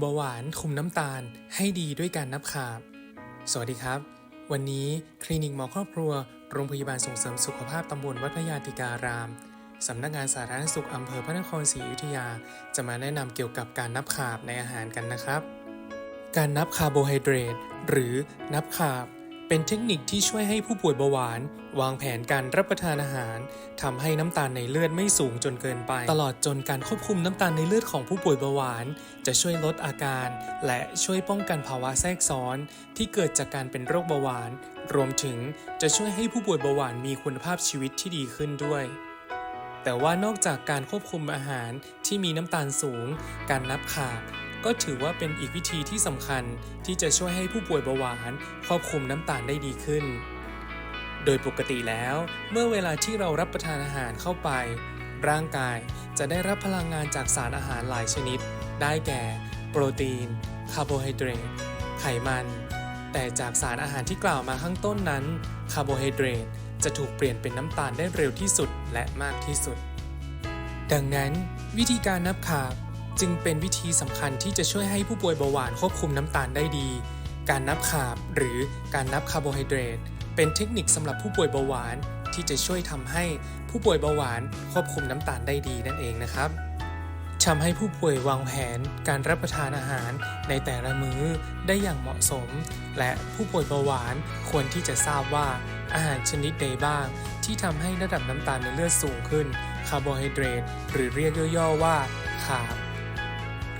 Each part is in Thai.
เบาหวานคุมน้ำตาลให้ดีด้วยการนับขาบ สวัสดีครับ วันนี้คลินิกหมอครอบครัว โรงพยาบาลส่งเสริมสุขภาพตำบลวัดพระยาติการาม สำนักงานสาธารณสุขอำเภอพระนครศรีอยุธยา จะมาแนะนำเกี่ยวกับการนับขาบในอาหารกันนะครับ การนับคาร์โบไฮเดรตหรือนับขาบ เป็นเทคนิคที่ช่วยให้ผู้ป่วยเบาหวาน วางแผนการรับประทานอาหารทำให้น้ำตาลในเลือดไม่สูงจนเกินไป ตลอดจนการควบคุมน้ำตาลในเลือดของผู้ป่วยเบาหวาน จะช่วยลดอาการ และช่วยป้องกันภาวะแทรกซ้อน ที่เกิดจากการเป็นโรคเบาหวาน รวมถึงจะช่วยให้ผู้ป่วยเบาหวานมีคุณภาพชีวิตที่ดีขึ้นด้วยแต่ว่านอกจากการควบคุมอาหารที่มีน้ำตาลสูง การนับขาบ ก็ถือว่าเป็นอีกวิธีที่สำคัญที่จะช่วยให้ผู้ป่วยเบาหวานควบคุมน้ำตาลได้ดีขึ้น โดยปกติแล้ว เมื่อเวลาที่เรารับประทานอาหารเข้าไป ร่างกายจะได้รับพลังงานจากสารอาหารหลายชนิด ได้แก่ โปรตีน คาร์โบไฮเดรต ไขมัน แต่จากสารอาหารที่กล่าวมาข้างต้นนั้น คาร์โบไฮเดรตจะถูกเปลี่ยนเป็นน้ำตาลได้เร็วที่สุดและมากที่สุด ดังนั้น วิธีการนับขาบ จึงเป็นวิธีสำคัญที่จะช่วยให้ผู้ป่วยเบาหวานควบคุมน้ำตาลได้ดี การนับขาบหรือการนับคาร์โบไฮเดรตเป็นเทคนิคสำหรับผู้ป่วยเบาหวานที่จะช่วยทำให้ผู้ป่วยเบาหวานควบคุมน้ำตาลได้ดีนั่นเองนะครับทำให้ผู้ป่วยวางแผนการรับประทานอาหารในแต่ละมื้อได้อย่างเหมาะสม และผู้ป่วยเบาหวานควรที่จะทราบว่าอาหารชนิดใดบ้าง ที่ทำให้ระดับน้ำตาลในเลือดสูงขึ้น คาร์โบไฮเดรตหรือเรียกย่อๆว่าคาร์บ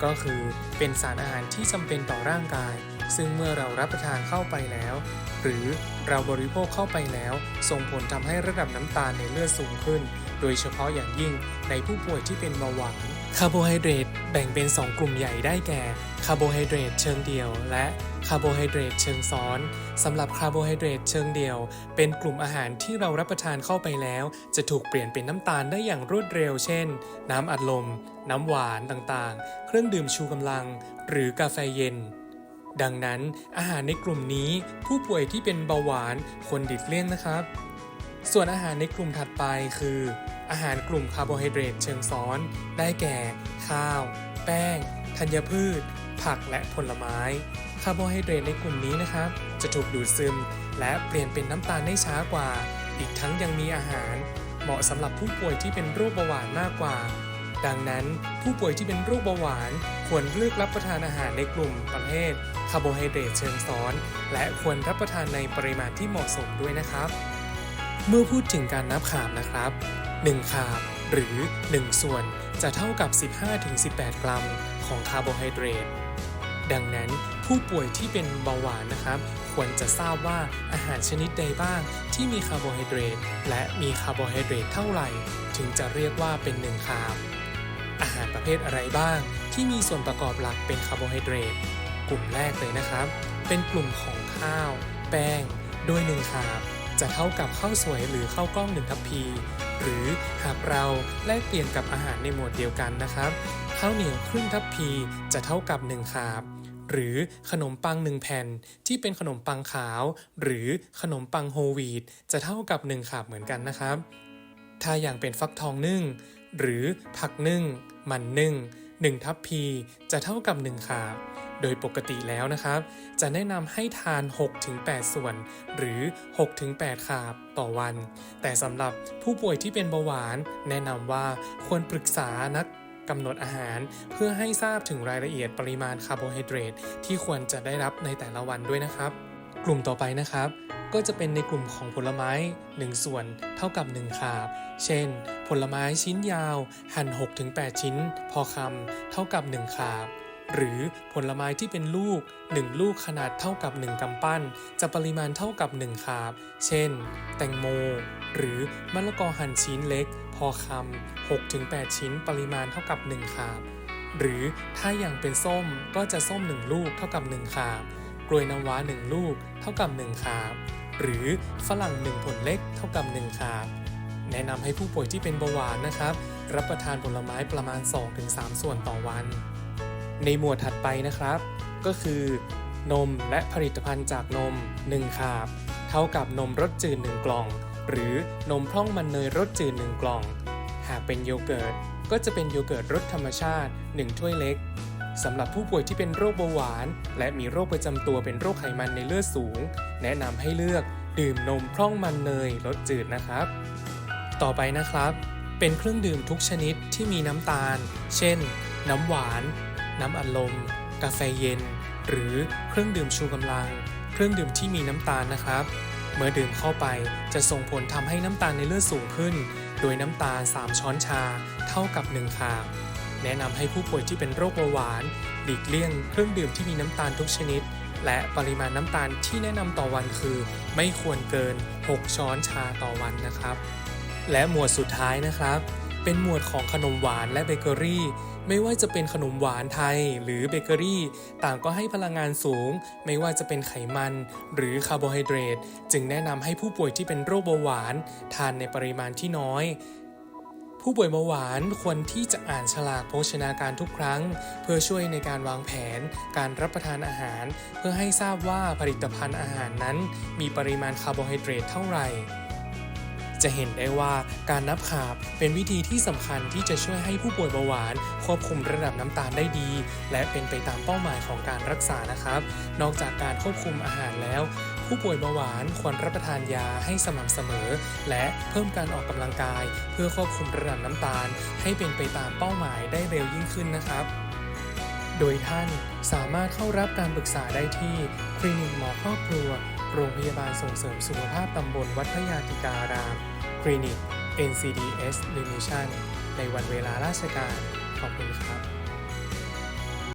ก็คือเป็นสารอาหารที่จำเป็นต่อร่างกาย ซึ่งเมื่อเรารับประทานเข้าไปแล้ว หรือเราบริโภคเข้าไปแล้ว ส่งผลทำให้ระดับน้ำตาลในเลือดสูงขึ้น โดยเฉพาะอย่างยิ่งในผู้ป่วยที่เป็นเบาหวาน คาร์โบไฮเดรตแบ่งเป็น 2 กลุ่มใหญ่ได้แก่คาร์โบไฮเดรตเชิงเดี่ยว และคาร์โบไฮเดรตเชิงซ้อนสำหรับคาร์โบไฮเดรตเชิงเดี่ยว เป็นกลุ่มอาหารที่เรารับประทานเข้าไปแล้ว จะถูกเปลี่ยนเป็นน้ำตาลได้อย่างรวดเร็ว เช่น น้ำอัดลม น้ำหวานต่างๆ เครื่องดื่มชูกำลัง หรือกาแฟเย็น ดังนั้นอาหารในกลุ่มนี้ผู้ป่วยที่เป็นเบาหวานควรดิดเลี่ยงนะครับ ส่วนอาหารในกลุ่มถัดไปคือ อาหารกลุ่มคาร์โบไฮเดรตเชิงซ้อน ได้แก่ ข้าว แป้ง ธัญพืช ผักและผลไม้ คาร์โบไฮเดรตในกลุ่มนี้นะครับ จะถูกดูดซึม และเปลี่ยนเป็นน้ำตาลได้ช้ากว่า อีกทั้งยังมีอาหาร เหมาะสำหรับผู้ป่วยที่เป็นโรคเบาหวานมากกว่า ดังนั้นผู้ป่วยที่เป็นโรคเบาหวาน ควรเลือกรับประทานอาหารในกลุ่มประเภทคาร์โบไฮเดรตเชิงซ้อน และควรรับประทานในปริมาณที่เหมาะสมด้วยนะครับ เมื่อพูดถึงการนับขาบนะครับ1ขาบหรือ 1 ส่วนจะเท่ากับ 15-18 กรัมของคาร์โบไฮเดรต ดังนั้นผู้ป่วยที่เป็นเบาหวานนะครับ ควรจะทราบว่าอาหารชนิดใดบ้างที่มีคาร์โบไฮเดรตและมีคาร์โบไฮเดรตเท่าไหร่ ถึงจะเรียกว่าเป็น1คาร์บอาหารประเภทอะไรบ้าง ที่มีส่วนประกอบหลักเป็นคาร์โบไฮเดรตกลุ่มแรกเลยนะครับ เป็นกลุ่มของข้าว แป้งโดย1คาร์บ จะเท่ากับข้าวสวยหรือข้าวกล้อง1ทัพพี หรือหากเราแลกเปลี่ยนกับอาหารในหมวดเดียวกันนะครับข้าวเหนียวครึ่งทัพพีจะเท่ากับ1คาบหรือขนมปัง1แผ่นที่เป็นขนมปังขาว หรือขนมปังโฮลวีตจะเท่ากับ1คาบเหมือนกันนะครับ ถ้าอย่างเป็นฟักทองนึ่ง หรือผักนึ่ง มันนึ่ง 1ทัพพีจะเท่ากับ1คาบ โดยปกติแล้วนะครับ จะแนะนำให้ทาน 6-8 ส่วน หรือ 6-8คาบต่อวัน แต่สำหรับผู้ป่วยที่เป็นเบาหวาน แนะนำว่าควรปรึกษานักกำหนดอาหารเพื่อให้ทราบถึงรายละเอียดปริมาณคาร์โบไฮเดรตที่ควรจะได้รับในแต่ละวันด้วยนะครับ กลุ่มต่อไปนะครับ ก็จะเป็นในกลุ่มของผลไม้ 1 ส่วนเท่ากับ 1คาบ เช่น ผลไม้ชิ้นยาว หั่น 6-8 ชิ้น พอคำเท่ากับ 1คาบ หรือผลไม้ที่เป็นลูก 1 ลูกขนาดเท่ากับ 1กำปั้น จะปริมาณเท่ากับ 1คาบ เช่น แตงโม หรือมะละกอหั่นชิ้นเล็ก พอคำ6-8 ชิ้นปริมาณเท่ากับ 1คาบหรือถ้าอย่างเป็นส้มก็จะส้ม 1 ลูกเท่ากับ 1คาบ กล้วยน้ำว้า 1 ลูกเท่ากับ 1คาบ หรือฝรั่ง1ผลเล็กเท่ากับ1คาบแนะนำให้ผู้ป่วยที่เป็นเบาหวานนะครับ รับประทานผลไม้ประมาณ 2-3 ส่วนต่อวัน ในหมวดถัดไปนะครับ ก็คือ นมและผลิตภัณฑ์จากนม1คาบ เท่ากับนมรสจืด1กล่อง หรือนมพร่องมันเนยรสจืด1กล่อง หากเป็นโยเกิร์ตก็จะเป็นโยเกิร์ตรสธรรมชาติ 1 ถ้วยเล็ก สำหรับผู้ป่วยที่เป็นโรคเบาหวาน และมีโรคประจำตัวเป็นโรคไขมันในเลือดสูง แนะนำให้เลือกดื่มนมพร่องมันเนยรสจืดนะครับ ต่อไปนะครับ เป็นเครื่องดื่มทุกชนิดที่มีน้ำตาล เช่น น้ำหวาน น้ำอัดลม กาแฟเย็น หรือเครื่องดื่มชูกำลัง เครื่องดื่มที่มีน้ำตาลนะครับ เมื่อดื่มเข้าไปจะส่งผลทำให้น้ำตาลในเลือดสูงขึ้น โดยน้ำตาล 3 ช้อนชา เท่ากับ 1คา แนะนำให้ผู้ป่วยที่เป็นโรคเบาหวาน หลีกเลี่ยงเครื่องดื่มที่มีน้ำตาลทุกชนิด และปริมาณน้ำตาลที่แนะนำต่อวันคือ ไม่ควรเกิน 6 ช้อนชาต่อวันนะครับ และหมวดสุดท้ายนะครับ เป็นหมวดของขนมหวานและเบเกอรี่ ไม่ว่าจะเป็นขนมหวานไทย หรือเบเกอรี่ ต่างก็ให้พลังงานสูง ไม่ว่าจะเป็นไขมัน หรือคาร์โบไฮเดรตจึงแนะนำให้ผู้ป่วยที่เป็นโรคเบาหวาน ทานในปริมาณที่น้อย ผู้ป่วยเบาหวานควรที่จะอ่านฉลากโภชนาการทุกครั้ง เพื่อช่วยในการวางแผน การรับประทานอาหาร เพื่อให้ทราบว่าผลิตภัณฑ์อาหารนั้น มีปริมาณคาร์โบไฮเดรตเท่าไหร่ จะเห็นได้ว่าการนับขาบเป็นวิธีที่สำคัญที่จะช่วยให้ผู้ป่วยเบาหวาน ควบคุมระดับน้ำตาลได้ดี และเป็นไปตามเป้าหมายของการรักษานะครับ นอกจากการควบคุมอาหารแล้ว ผู้ป่วยเบาหวานควรรับประทานยาให้สม่ำเสมอ และเพิ่มการออกกำลังกาย เพื่อควบคุมระดับน้ำตาล ให้เป็นไปตามเป้าหมายได้เร็วยิ่งขึ้นนะครับ โดยท่านสามารถเข้ารับการปรึกษาได้ที่คลินิกหมอครอบครัว โรงพยาบาลส่งเสริมสุขภาพตำบลวัดพระยาธิการาม คลินิก NCDS l i m i s s i o n ในวันเวลาราชการ ขอบคุณครับ